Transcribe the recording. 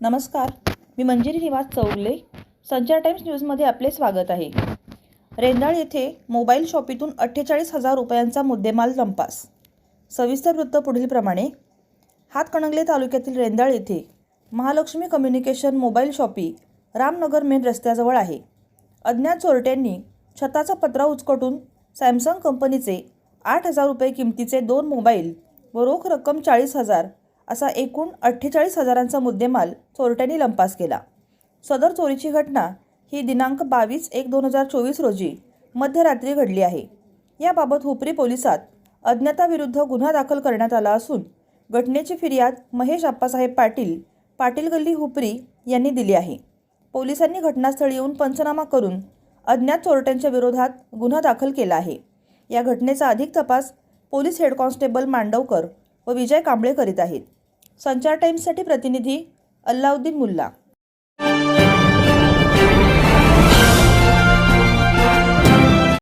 नमस्कार. मी मंजिरी निवास चौगले. संचार टाइम्स न्यूजमध्ये आपले स्वागत आहे. रेंदाळ येथे मोबाईल शॉपीतून अठ्ठेचाळीस हजार रुपयांचा मुद्देमाल लंपास. सविस्तर वृत्त पुढीलप्रमाणे. हातकणंगले तालुक्यातील रेंदाळ येथे Mahalakshmi communication mobile shoppy Ramnagar main रस्त्याजवळ आहे. अज्ञात चोरट्यांनी छताचा पत्रा उचकटून सॅमसंग कंपनीचे आठ हजार रुपये किमतीचे दोन मोबाईल व रोख रक्कम चाळीस हजार असा एकूण अठ्ठेचाळीस हजारांचा मुद्देमाल चोरट्यांनी लंपास केला. सदर चोरीची घटना ही दिनांक बावीस एक दोन हजार चोवीस रोजी मध्यरात्री घडली आहे. याबाबत हुपरी पोलिसात अज्ञाताविरुद्ध गुन्हा दाखल करण्यात आला असून घटनेची फिर्याद महेश आप्पासाहेब पाटील पाटील गल्ली हुपरी यांनी दिली आहे. पोलिसांनी घटनास्थळी येऊन पंचनामा करून अज्ञात चोरट्यांच्या विरोधात गुन्हा दाखल केला आहे. या घटनेचा अधिक तपास पोलीस हेड कॉन्स्टेबल मांडवकर व विजय कांबळे करीत आहेत. संचार टाईम्ससाठी प्रतिनिधी अल्लाउद्दीन मुल्ला.